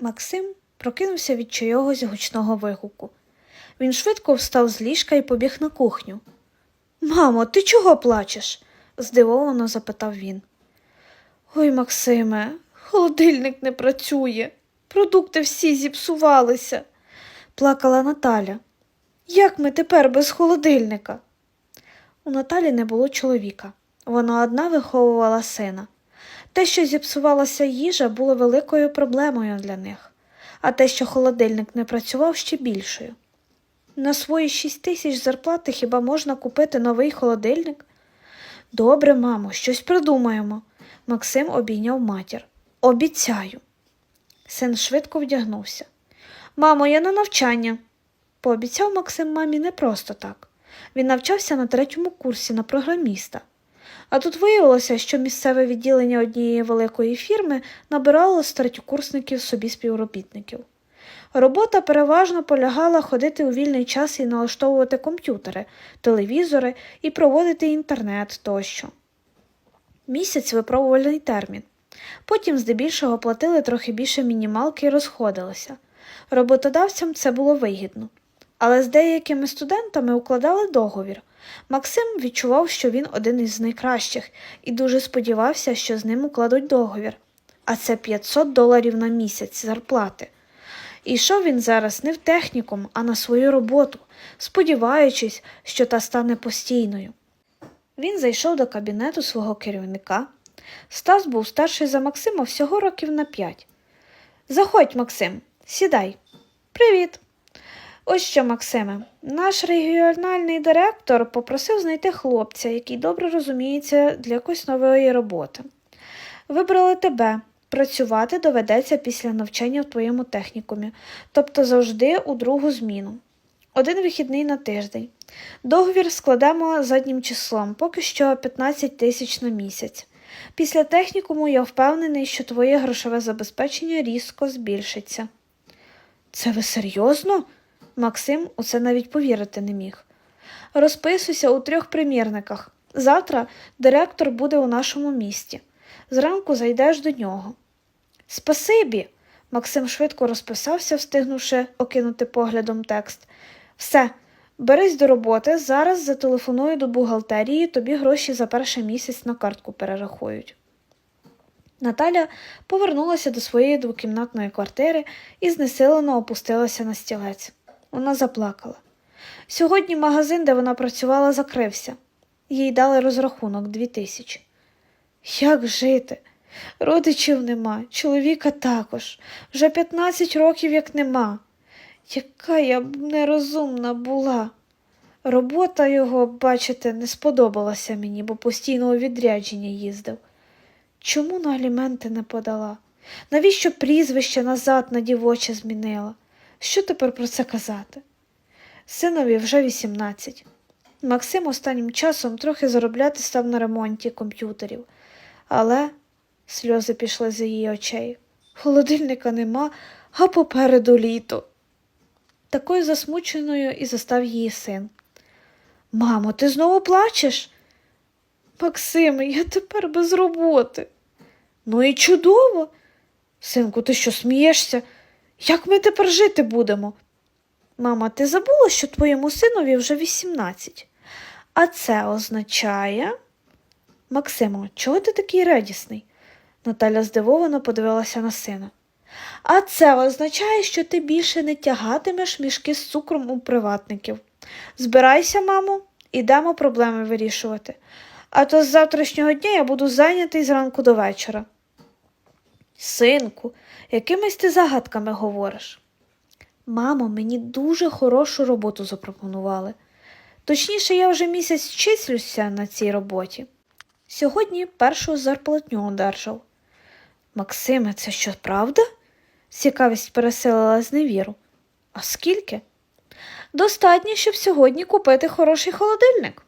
Максим прокинувся від чийогось гучного вигуку. Він швидко встав з ліжка і побіг на кухню. Мамо, ти чого плачеш? здивовано запитав він. Ой, Максиме, холодильник не працює. Продукти всі зіпсувалися, плакала Наталя. Як ми тепер без холодильника? У Наталі не було чоловіка. Вона одна виховувала сина. Те, що зіпсувалася їжа, було великою проблемою для них, а те, що холодильник не працював, ще більшою. На свої шість тисяч зарплати хіба можна купити новий холодильник? Добре, мамо, щось придумаємо. Максим обійняв матір. Обіцяю. Син швидко вдягнувся. Мамо, я на навчання. Пообіцяв Максим мамі не просто так. Він навчався на третьому курсі на програміста. А тут виявилося, що місцеве відділення однієї великої фірми набирало з третьокурсників собі співробітників. Робота переважно полягала ходити у вільний час і налаштовувати комп'ютери, телевізори і проводити інтернет тощо. Місяць випробувальний термін. Потім здебільшого платили трохи більше мінімалки і розходилися. Роботодавцям це було вигідно. Але з деякими студентами укладали договір. Максим відчував, що він один із найкращих, і дуже сподівався, що з ним укладуть договір. А це 500 доларів на місяць зарплати. І йшов він зараз не в технікум, а на свою роботу, сподіваючись, що та стане постійною. Він зайшов до кабінету свого керівника. Стас був старший за Максима всього років на п'ять. Заходь, Максим, сідай. Привіт. Ось що, Максиме, наш регіональний директор попросив знайти хлопця, який добре розуміється для якоїсь нової роботи. Вибрали тебе. Працювати доведеться після навчання в твоєму технікумі, тобто завжди у другу зміну. Один вихідний на тиждень. Договір складемо заднім числом, поки що 15 тисяч на місяць. Після технікуму я впевнений, що твоє грошове забезпечення різко збільшиться. Це ви серйозно? Максим у це навіть повірити не міг. Розписуйся у трьох примірниках. Завтра директор буде у нашому місті. Зранку зайдеш до нього. Спасибі. Максим швидко розписався, встигнувши окинути поглядом текст. Все, берись до роботи, зараз зателефоную до бухгалтерії, тобі гроші за перший місяць на картку перерахують. Наталя повернулася до своєї двокімнатної квартири і знесилено опустилася на стілець. Вона заплакала. Сьогодні магазин, де вона працювала, закрився. Їй дали розрахунок дві тисячі. Як жити? Родичів нема, чоловіка також. Вже 15 років як нема. Яка я б нерозумна була. Робота його, бачите, не сподобалася мені, бо постійно у відрядження їздив. Чому на аліменти не подала? Навіщо прізвище назад на дівоче змінила? Що тепер про це казати? Синові вже 18. Максим останнім часом трохи заробляти став на ремонті комп'ютерів, але сльози пішли з її очей. Холодильника нема, а попереду літо. Такою засмученою і застав її син. Мамо, ти знову плачеш? Максиме, я тепер без роботи. Ну і чудово. Синку, ти що смієшся? Як ми тепер жити будемо? Мама, ти забула, що твоєму синові вже 18. А це означає. Максимо, чого ти такий радісний? Наталя здивовано подивилася на сина. А це означає, що ти більше не тягатимеш мішки з цукром у приватників. Збирайся, мамо, ідемо проблеми вирішувати. А то з завтрашнього дня я буду зайнятий зранку до вечора. Синку, якимись ти загадками говориш? Мамо, мені дуже хорошу роботу запропонували. Точніше, я вже місяць числюся на цій роботі. Сьогодні першу зарплатню одержав. Максиме, це що правда? Цікавість переселила з невіру. А скільки? Достатньо, щоб сьогодні купити хороший холодильник.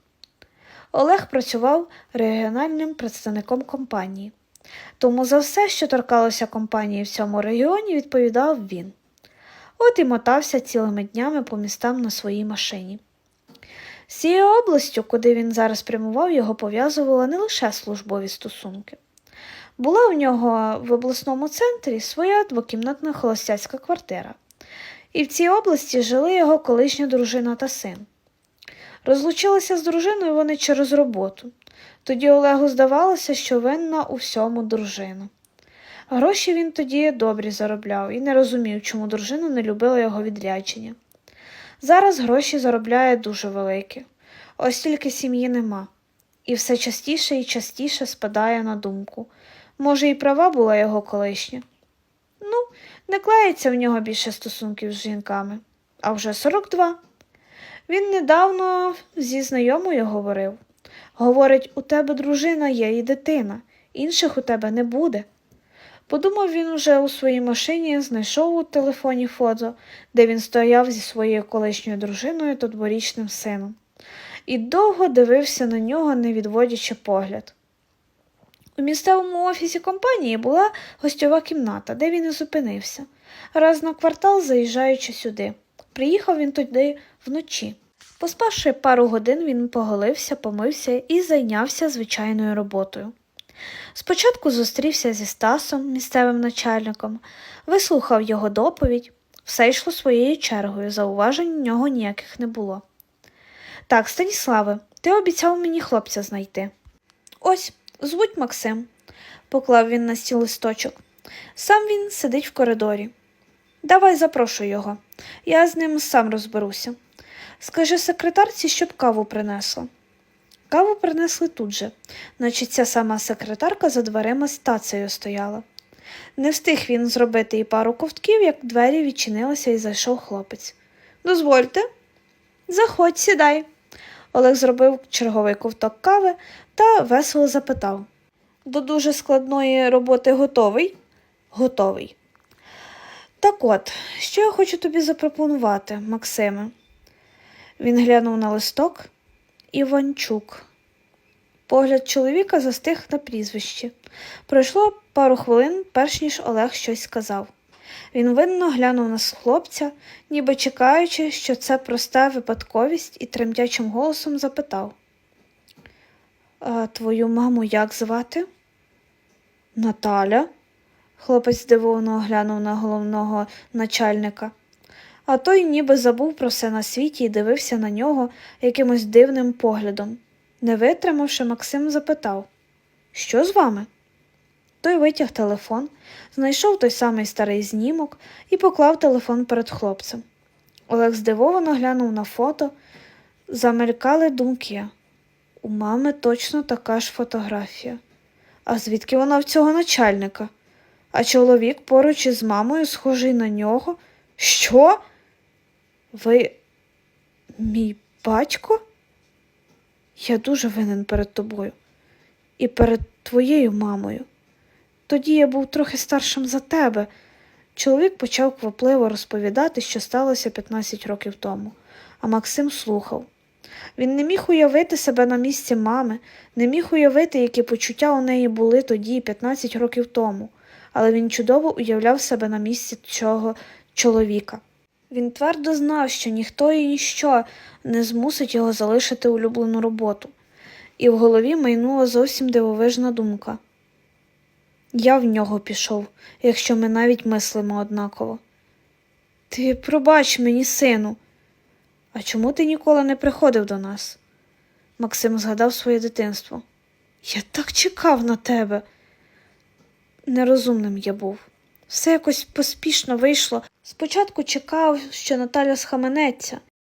Олег працював регіональним представником компанії, тому за все, що торкалося компанії в цьому регіоні, відповідав він. От і мотався цілими днями по містам на своїй машині. З цією областю, куди він зараз прямував, його пов'язували не лише службові стосунки. Була в нього в обласному центрі своя двокімнатна холостяцька квартира, і в цій області жили його колишня дружина та син. Розлучилися з дружиною вони через роботу. Тоді Олегу здавалося, що винна у всьому дружина. Гроші він тоді добрі заробляв і не розумів, чому дружина не любила його відрядження. Зараз гроші заробляє дуже великі, ось тільки сім'ї нема, і все частіше і частіше спадає на думку. Може, і права була його колишня. Ну, не клеїться в нього більше стосунків з жінками, а вже 42. Він недавно зі знайомою говорив. Говорить, у тебе дружина є і дитина, інших у тебе не буде. Подумав він уже у своїй машині, знайшов у телефоні фото, де він стояв зі своєю колишньою дружиною та дворічним сином, і довго дивився на нього, не відводячи погляд. У місцевому офісі компанії була гостьова кімната, де він і зупинився, раз на квартал заїжджаючи сюди. Приїхав він туди вночі. Поспавши пару годин, він поголився, помився і зайнявся звичайною роботою. Спочатку зустрівся зі Стасом, місцевим начальником, вислухав його доповідь, все йшло своєю чергою, зауважень у нього ніяких не було. Так, Станіславе, ти обіцяв мені хлопця знайти. Ось, звуть Максим, поклав він на стіл листочок. Сам він сидить в коридорі. Давай запрошу його, я з ним сам розберуся. Скажи секретарці, щоб каву принесла. Каву принесли тут же, наче ця сама секретарка за дверима з тацею стояла. Не встиг він зробити і пару ковтків, як двері відчинилися і зайшов хлопець. Дозвольте. Заходь, сідай. Олег зробив черговий ковток кави та весело запитав До дуже складної роботи готовий? Готовий. Так от, що я хочу тобі запропонувати, Максиме? Він глянув на листок Іванчук. Погляд чоловіка застиг на прізвищі. Пройшло пару хвилин, перш ніж Олег щось сказав. Він винно глянув на хлопця, ніби чекаючи, що це проста випадковість, і тремтячим голосом запитав а твою маму як звати? Наталя. Хлопець здивовано глянув на головного начальника. А той ніби забув про все на світі і дивився на нього якимось дивним поглядом. Не витримавши, Максим запитав Що з вами? Той витяг телефон, знайшов той самий старий знімок і поклав телефон перед хлопцем. Олег здивовано глянув на фото, замелькали думки. У мами точно така ж фотографія. А звідки вона в цього начальника? А чоловік поруч із мамою, схожий на нього. Що? Ви мій батько? Я дуже винен перед тобою і перед твоєю мамою. Тоді я був трохи старшим за тебе. Чоловік почав квапливо розповідати, що сталося 15 років тому, а Максим слухав. Він не міг уявити себе на місці мами, не міг уявити, які почуття у неї були тоді, 15 років тому, але він чудово уявляв себе на місці цього чоловіка. Він твердо знав, що ніхто і ніщо не змусить його залишити улюблену роботу, і в голові майнула зовсім дивовижна думка. Я в нього пішов, якщо ми навіть мислимо однаково. Ти пробач мені, сину. А чому ти ніколи не приходив до нас? Максим згадав своє дитинство. Я так чекав на тебе. Нерозумним я був. Все якось поспішно вийшло. Спочатку чекав, що Наталя схаменеться,